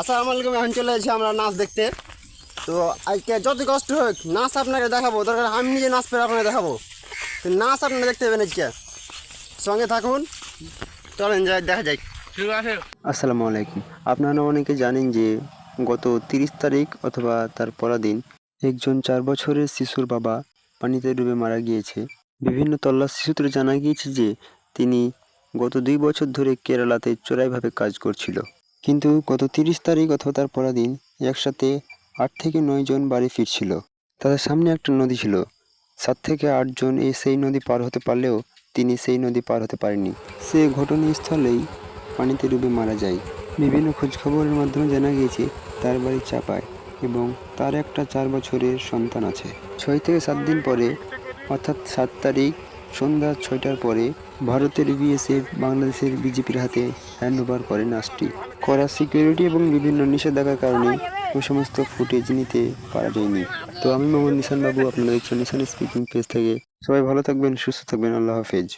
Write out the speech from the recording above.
আসসালামু আলাইকুম এখন চলে এসেছি আমরা নাচ দেখতে। তো আজকে যত কষ্ট হোক নাচ আপনাকে দেখাবো। দরকার আমি নিজে নাচ পেরে আপনাকে দেখাবো। তো নাচ আপনারা দেখতে পাবেন আজকে। সঙ্গে থাকুন। চলেন যাই দেখা যাক। আসসালামু আলাইকুম। আপনারা অনেকে জানেন যে গত তিরিশ তারিখ অথবা তার পরদিন একজন চার বছরের শিশুর বাবা পানিতে ডুবে মারা গিয়েছে। বিভিন্ন তল্লাশি সূত্রে জানা গিয়েছে যে তিনি গত দুই বছর ধরে কেরালাতে চোরাইভাবে কাজ করছিল। কিন্তু গত তিরিশ তারিখ অথবা তার পরদিন একসাথে আট থেকে নয় জন বাড়ি ফিরছিল। তাদের সামনে একটা নদী ছিল। সাত থেকে আটজন এই সেই নদী পার হতে পারলেও তিনি সেই নদী পার হতে পারেনি সে ঘটনাস্থলেই পানিতে ডুবে মারা যায়। বিভিন্ন খোঁজখবরের মাধ্যমে জানা গিয়েছে, তার বাড়ি চাপায় এবং তার একটা চার বছরের সন্তান আছে। ছয় থেকে সাত দিন পরে, অর্থাৎ সাত তারিখ সন্ধ্যা ছয়টার পরে ভারতের বিএসএফ, বাংলাদেশের বিজেপির হাতে হ্যান্ড ওভার করে নাচটি করা সিকিউরিটি এবং বিভিন্ন নিষেধাজ্ঞার কারণে ওই সমস্ত ফুটেজ নিতে পারা যায়নি। তো আমি মোহাম্মদ নিশান বাবু, আপনাদের নিশান স্পিকিং পেজ থেকে সবাই ভালো থাকবেন, সুস্থ থাকবেন, আল্লাহ হাফেজ।